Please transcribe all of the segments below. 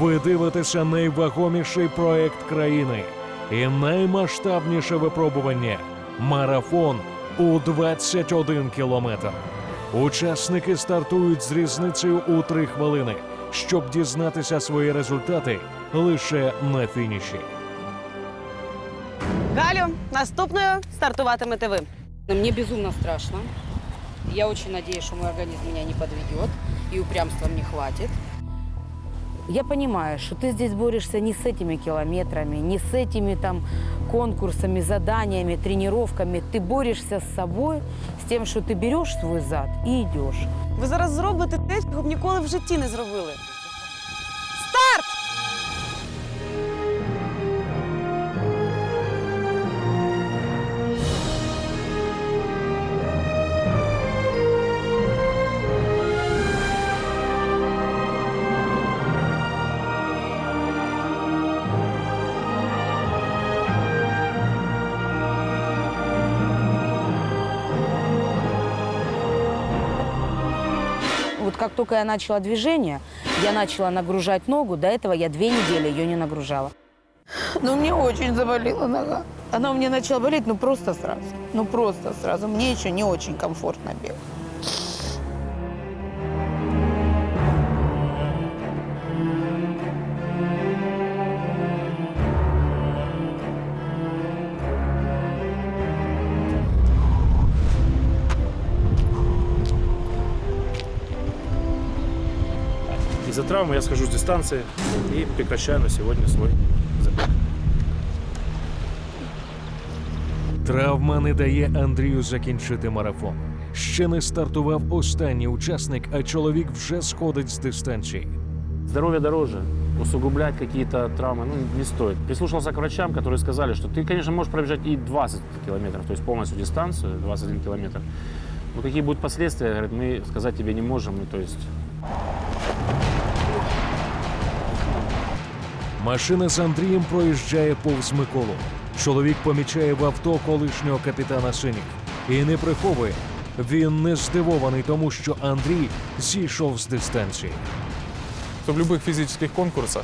Ви дивитеся найвагоміший проект країни і наймасштабніше випробування марафон у 21 кілометр. Учасники стартують з різницею у 3 хвилини, щоб дізнатися свої результати лише на фініші. Галю, наступною стартуватимете ви. Мне безумно страшно. Я очень надеюсь, что мой организм меня не подведет и упрямства мне хватит. Я понимаю, что ты здесь борешься не с этими километрами, не с этими там конкурсами, заданиями, тренировками. Ты борешься с собой, с тем, что ты берешь свой зад и идешь. Ви зараз зробите те, чого б ніколи в житті не зробили. Вот как только я начала движение, я начала нагружать ногу. До этого я две недели ее не нагружала. Ну, мне очень заболела нога. Она у меня начала болеть, ну просто сразу. Ну просто сразу. Мне еще не очень комфортно бегать. травмы я схожу с дистанции и прекращаю на сегодня свой забег. Травма не дає Андрію закінчити марафон. Ще не стартував останній учасник, а чоловік вже сходить з дистанції. Здоровье дороже. Усугублять какие-то травмы ну, не стоит. Прислушался к врачам, которые сказали, что ты, конечно, можешь пробежать и 20 километров, то есть полностью дистанцию, 21 километр. Но какие будут последствия, говорят, мы сказать тебе не можем. Ну, то есть Машина з Андрієм проїжджає повз Миколу. Чоловік помічає в авто колишнього капітана синіх і не приховує. Він не здивований тому, що Андрій зійшов з дистанції. что в любых физических конкурсах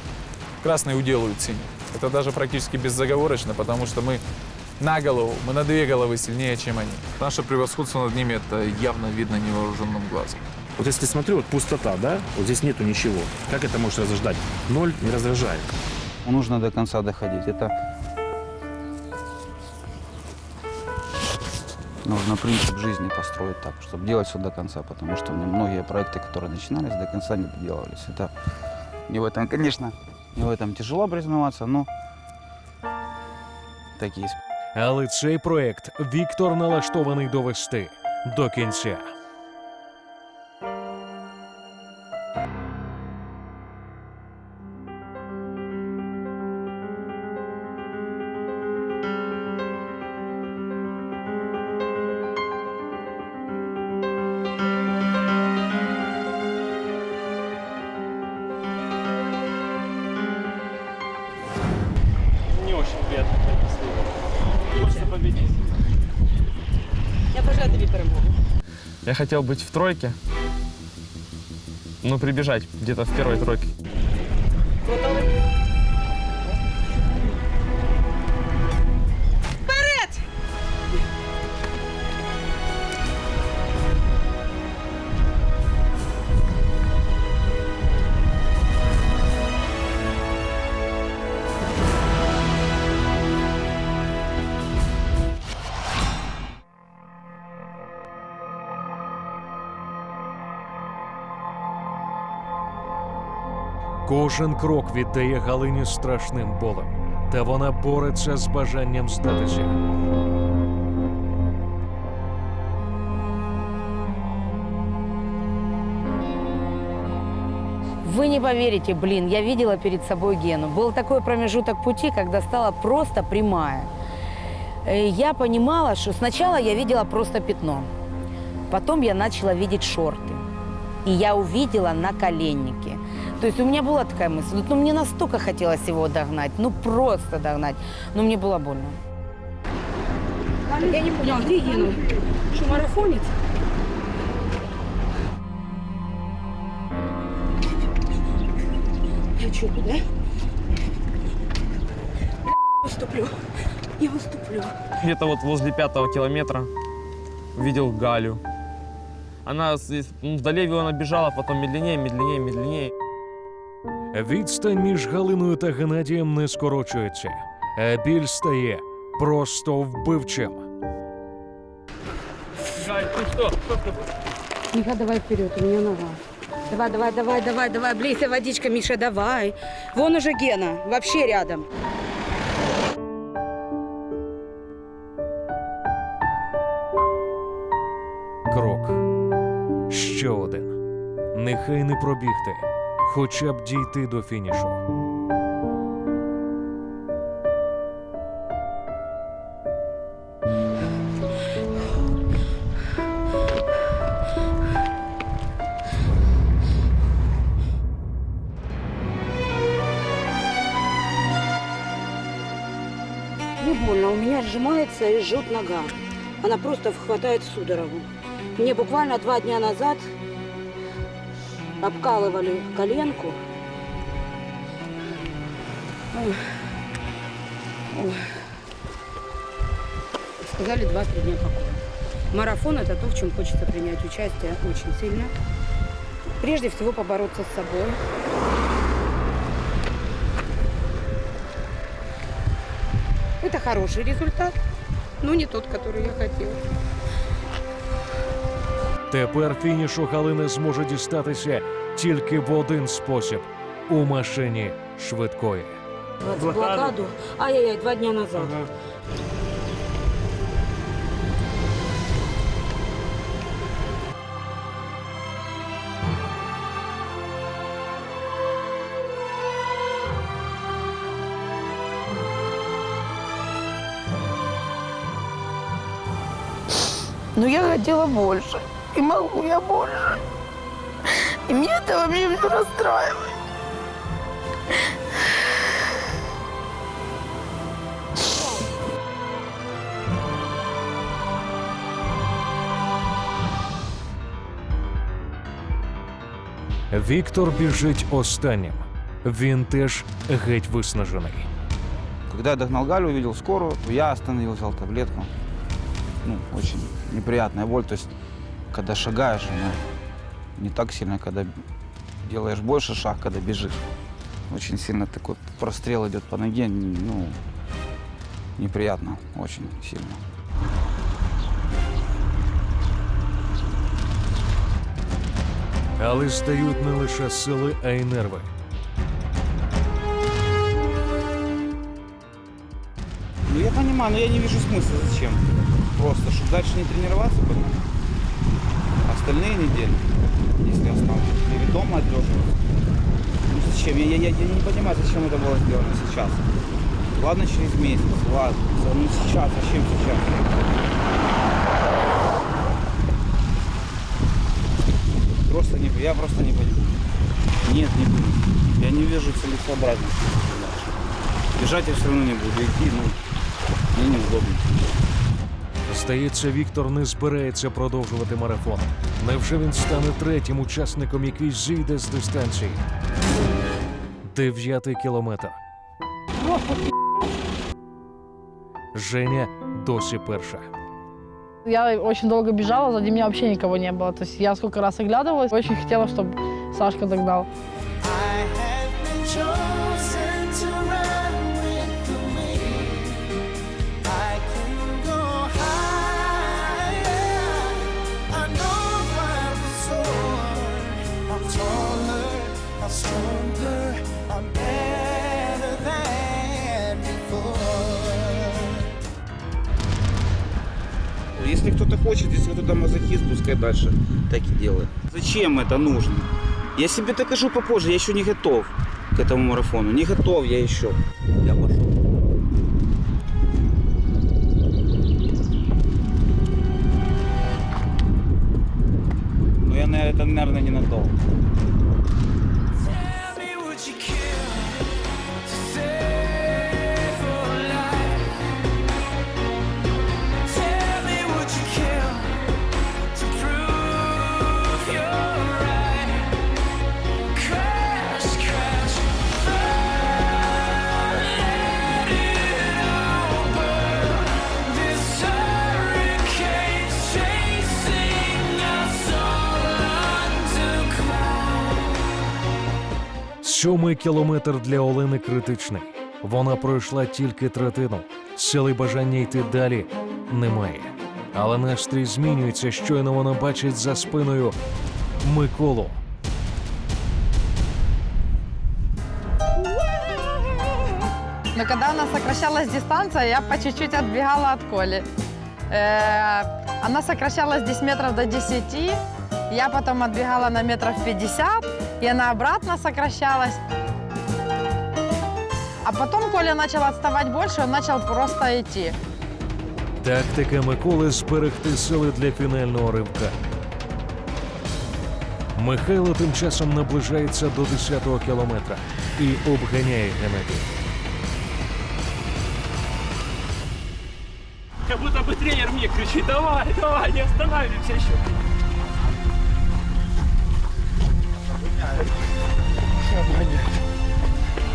красный уделают синий. Это даже практически беззаговорочно, потому что мы на голову, мы на две головы сильнее, чем они. Наше превосходство над ними это явно видно невооруженным глазом. Вот если смотрю, вот пустота, да, вот здесь нету ничего. Как это можешь раздражать? Ноль не раздражает. Нужно до конца доходить. Это нужно принцип жизни построить так, чтобы делать все до конца, потому что у меня многие проекты, которые начинались, до конца не доделывались. Это не в этом, конечно, не в этом тяжело признаваться, но так есть. Але цей проект Віктор налаштований довести до кінця. Хотел быть в тройке, ну, прибежать где-то в первой тройке. Кожен крок віддає Галині страшним болем, та вона бореться з бажанням здатися. Вы не поверите, блин, я видела перед собой Гену. Был такой промежуток пути, когда стала просто прямая. Э, Я понимала, что сначала я видела просто пятно. Потом я начала видеть шорты. И я увидела наколенники. То есть у меня была такая мысль, ну мне настолько хотелось его догнать, ну просто догнать, но мне было больно. Я не поняла, где Гена? Что, марафонец? хочу туда. Бля, Уступлю. Не уступлю. Где-то вот возле пятого километра увидел Галю. Она здесь, ну, вдали она бежала, потом медленнее, медленнее, медленнее. Відстань між Галиною та Геннадієм не скорочується, а біль стає просто вбивчим. Миха, давай вперед, у меня нога. Давай, давай, давай, давай, давай, блейся водичка, Миша, давай. Вон уже Гена, вообще рядом. Крок. Ще один. Нехай не пробігти, хоча б дійти до фінішу. Больно, сжимается и жжет нога. Она просто хватает в судорогу. Мне буквально два дня назад обкалывали коленку. Сказали два-три дня покоя. Марафон – это то, в чем хочется принять участие очень сильно. Прежде всего побороться с собой. Это хороший результат, но не тот, который я хотела. Тепер фінішу Галина зможе дістатися тільки в один спосіб у машині швидкої. Блокаду? Ай-яй-яй, два дня назад. Но я хотела больше. И могу я больше. И меня это вообще все расстраивает. Віктор біжить останнім. Він теж геть виснажений. Когда я догнал Галю, увидел скорую, я остановился, взял таблетку. Ну, очень неприятная боль. То есть, когда шагаешь, она не так сильно, когда делаешь больше шаг, когда бежишь. Очень сильно такой прострел идет по ноге, ну, неприятно, очень сильно. Але стають не лише сили, а й нерви. Ну, я понимаю, но я не вижу смысла, зачем. Просто, чтобы дальше не тренироваться потом. Остальные недели, если останусь, или дома отлеживаться. Ну зачем? Я, я, я, я не понимаю, зачем это было сделано сейчас. Ладно, через месяц, ладно. Ну сейчас, зачем сейчас? Просто не, я просто не понимаю. Нет, не буду. Я не вижу целесообразности. Бежать я все равно не буду идти, ну, мне неудобно. Здається, Віктор не збирається продовжувати марафон. Невже він стане третім учасником, який зійде з дистанції? Дев'ятий кілометр. Женя досі перша. Я очень долго бежала, сзади меня вообще никого не было. То есть я сколько раз оглядывалась, очень хотела, чтобы Сашка догнал. I have been Если кто-то хочет, если кто-то мазохист, пускай дальше так и делает. Зачем это нужно? Я себе докажу попозже, я еще не готов к этому марафону. Не готов я еще. Я пошел. Ну я, на это, наверное, ненадолго. Сьомий кілометр для Олени критичний. Вона пройшла тільки третину. Сили бажання йти далі немає. Але настрій змінюється, щойно вона бачить за спиною Миколу. Но когда у нас сокращалась дистанция, я по чуть-чуть отбегала от Коли. Э, Она сокращалась здесь метров до 10, я потом отбегала на метров 50, и она обратно сокращалась. А потом Коля начал отставать больше, он начал просто идти. Тактика Миколи зберегти сили для фінального ривка. Михайло тим часом наближається до 10-го кілометра і обганяє Геннадія. Как будто бы тренер мне кричит, давай, давай, не останавливаемся еще.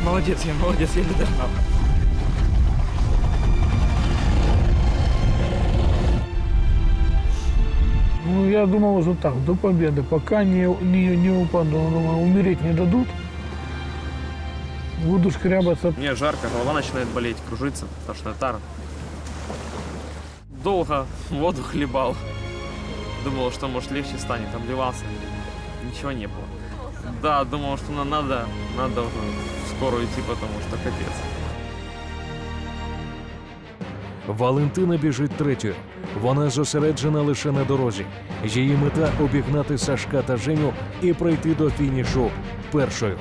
Молодец, я молодец, я не догнал. Ну, я думал уже так, до победы. Пока не, не, не упаду. Думаю, умереть не дадут. Буду шкрябаться. Мне жарко, голова начинает болеть, кружиться, тошнота. Долго воду хлебал. Думал, что может легче станет, обливался. Ничего не было. Да, думал, что нам надо, надо уже в скорую идти, потому что капец. Валентина біжить третьою. Вона зосереджена лише на дорозі. Її мета обігнати Сашка та Женю і пройти до фінішу першою.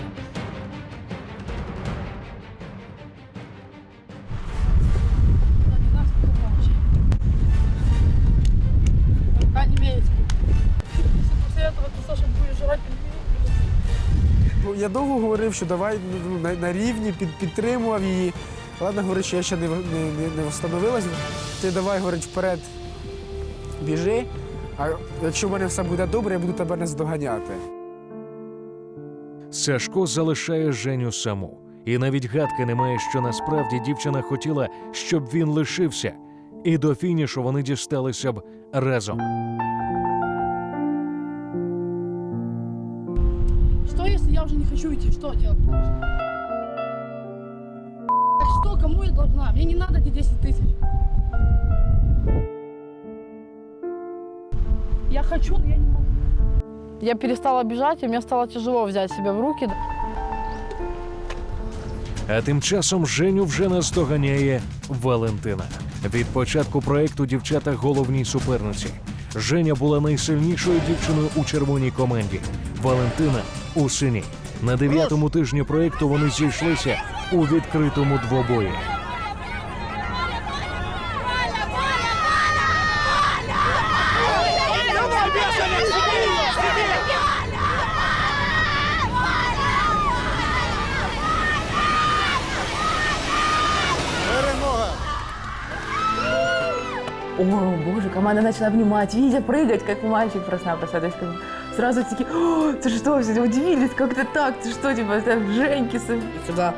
Я довго говорив, що давай ну, на, на рівні, під, підтримував її. Ладно, говорить, що я ще не, не, не, не встановилась. Ти давай, говорить, вперед біжи. А якщо в мене все буде добре, я буду тебе наздоганяти. Сашко залишає Женю саму. І навіть гадки немає, що насправді дівчина хотіла, щоб він лишився. І до фінішу вони дісталися б разом. Что, если я уже не хочу идти? Что делать? Что, кому я должна? Мне не надо эти 10 тысяч. Я хочу, но я не могу. Я перестала бежать, и мне стало тяжело взять себя в руки. А тим часом Женю вже наздоганяє Валентина. Від початку проекту дівчата головні суперниці. Женя була найсильнішою дівчиною у червоній команді. Валентина у синій. На дев'ятому тижні проекту вони зійшлися у відкритому двобої. О, боже, команда начала обнимать, Витя прыгать, как мальчик просто-напросто. То есть, как сразу такие, «О, ты что, все удивились, как ты так, ты что, типа, так, Женьки, сын». І коли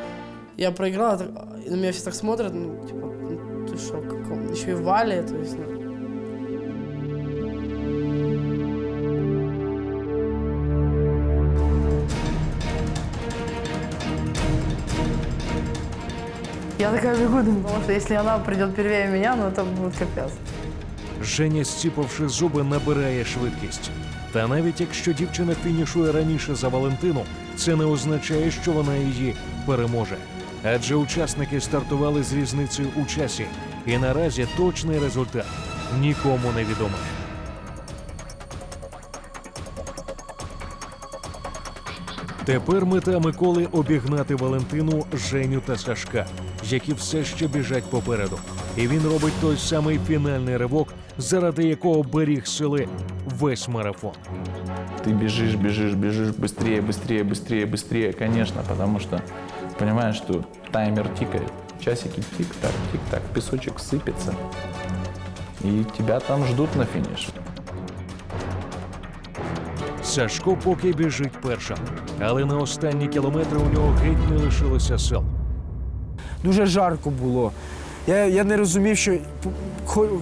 я проіграла, так, і на мене всі так смотрят, ну, типа, ну, ти що, каком? Ще й в валі, то есть, ну. Я такая бегу, думаю, потому что если она придет первее меня, ну это будет капец. Женя, зціпивши зуби, набирає швидкість. Та навіть якщо дівчина фінішує раніше за Валентину, це не означає, що вона її переможе. Адже учасники стартували з різницею у часі, і наразі точний результат нікому не відомий. Тепер мета Миколи обігнати Валентину, Женю та Сашка, які все ще біжать попереду. І він робить той самий фінальний ривок, заради якого беріг сили весь марафон. Ты бежишь, бежишь, бежишь быстрее, быстрее, быстрее, быстрее, конечно, потому что понимаешь, что таймер тикает, часики тик-так, тик-так, песочек сыпется, и тебя там ждут на финише. Сашко поки біжить першим, але на останні кілометри у нього геть не лишилося сил. Дуже жарко було. Я, я не розумів, що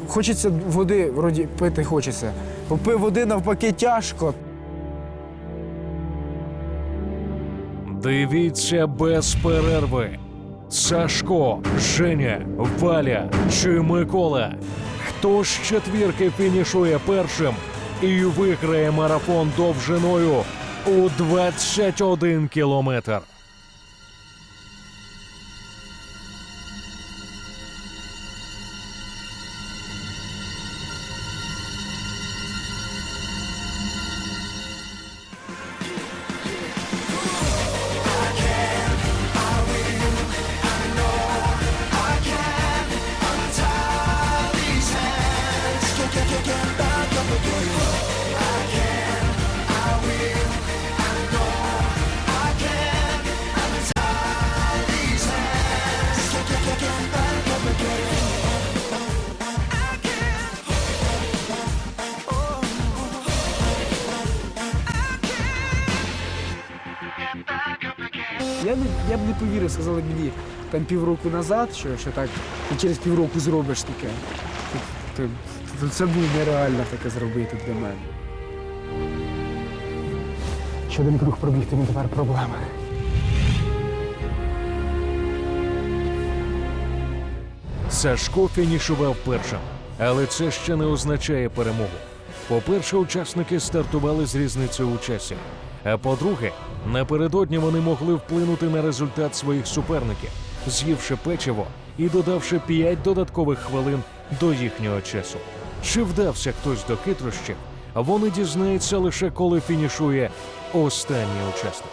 хочеться води, вроді пити хочеться. Попив води навпаки тяжко. Дивіться без перерви. Сашко, Женя, Валя чи Микола. Хто з четвірки фінішує першим і виграє марафон довжиною у 21 кілометр? Я, не, я б не повірив, сказали мені там півроку назад, що, що так ти через півроку зробиш таке. То, то, то це було нереально таке зробити для мене. Ще один круг пробігти, мені тепер проблема. Сашко фінішував першим, але це ще не означає перемогу. По-перше, учасники стартували з різницею у часі. А по-друге, напередодні вони могли вплинути на результат своїх суперників, з'ївши печиво і додавши 5 додаткових хвилин до їхнього часу. Чи вдався хтось до хитрощів, вони дізнаються лише коли фінішує останній учасник.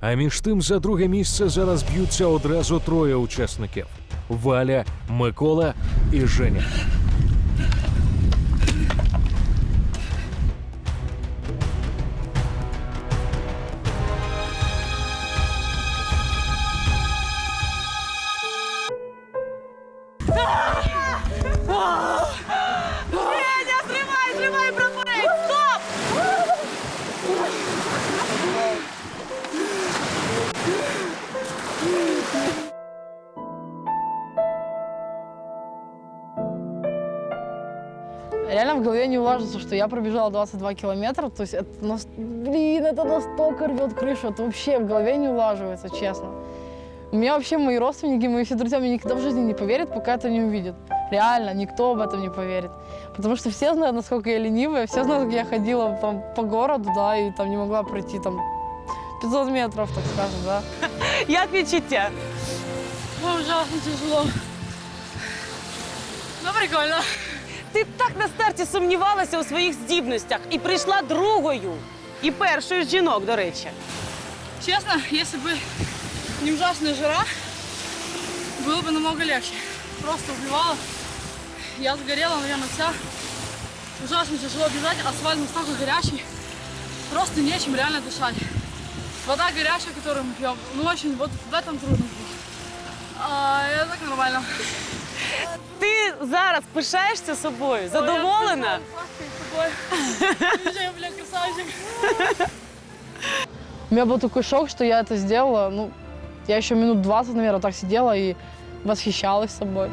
А між тим за друге місце зараз б'ються одразу троє учасників: Валя, Микола і Женя. В голове не уложится, что я пробежала 22 километра. То есть, это, нас- блин, это настолько рвет крышу. Это вообще в голове не улаживается, честно. У меня вообще мои родственники, мои все друзья мне никогда в жизни не поверят, пока это не увидят. Реально, никто об этом не поверит. Потому что все знают, насколько я ленивая, все знают, как я ходила там, по городу, да, и там не могла пройти там 500 метров, так скажем, да. Як відчуття? Ужасно тяжело. Ну, прикольно. Ти так на старті сумнівалася у своїх здібностях і прийшла другою. І першою з жінок, до речі. Честно, если бы не ужасная жара, было бы намного легче. Просто убивала. Я сгорела, наверное, вся. Ужасно тяжело бежать, асфальт настолько горячий. Просто нечем реально дышать. Вода горячая, которую мы пьем, ну очень, вот в этом трудно было. А, это так нормально. Ти зараз пишаєшся собою, задоволена? Я, бля, красавчик. У меня был такой шок, что я это сделала. Ну, я еще минут 20, наверное, так сидела и восхищалась собой.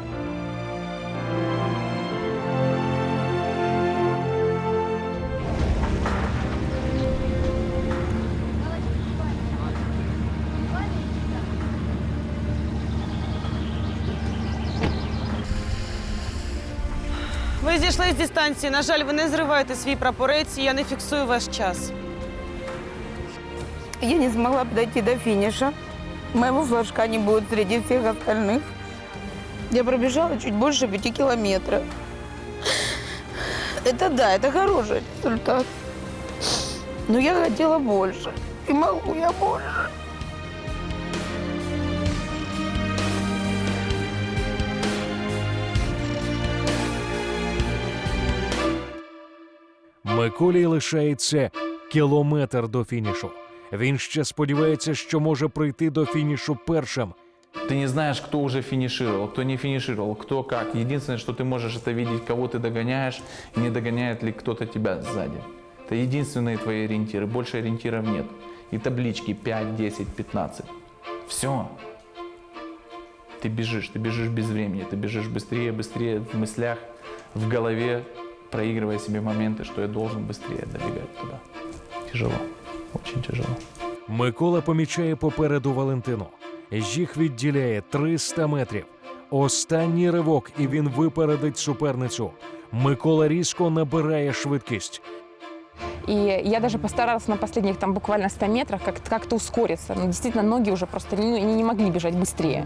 зійшли з дистанції. На жаль, ви не зриваєте свій прапорець, і я не фіксую ваш час. Я не смогла дойти до финиша. Моего флажка не будет среди всех остальных. Я пробежала чуть больше пяти километров. Это да, это хороший результат. Но я хотела больше. И могу я больше. Миколі лишається кілометр до фінішу. Він ще сподівається, що може прийти до фінішу першим. Ты не знаешь, кто уже финишировал, кто не финишировал, кто как. Единственное, что ты можешь, это видеть, кого ты догоняешь, и не догоняет ли кто-то тебя сзади. Это единственные твои ориентиры, больше ориентиров нет. И таблички 5, 10, 15. Все. Ты бежишь, ты бежишь без времени, ты бежишь быстрее, быстрее в мыслях, в голове, проигрывая себе моменты, что я должен быстрее добегать туда. Тяжело, очень тяжело. Микола помічає попереду Валентину. Їх відділяє 300 метрів. Останній ривок, і він випередить суперницю. Микола різко набирає швидкість. И я даже постаралась на последних там буквально 100 метрах как- как-то ускориться. Но действительно ноги уже просто не, не, не могли бежать быстрее.